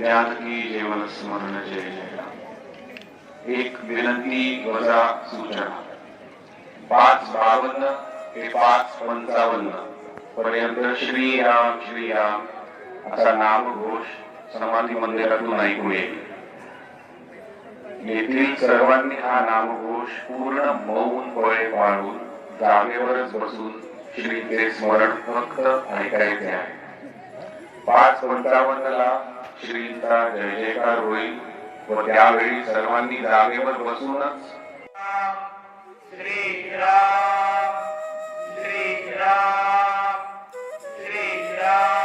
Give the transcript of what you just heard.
ज्ञानी जीवन स्मरण जय जय एक विनंती वजा सूचना. पाच बावन्न ते पाच पंचावन्न पर्यंत श्री राम श्री राम. असा नाम घोष समाधी मंदिरातून ऐकू येईल. येथील सर्वांनी हा नामघोष पूर्ण मौन पळे पाळून जागेवरच बसून श्रीचे स्मरण फक्त ऐकायचे आहे. पाच पंचावन्न ला श्रींचा जय जयकार होईल व त्यावेळी सर्वांनी जागेवर बसूनच श्री राम श्री राम श्री राम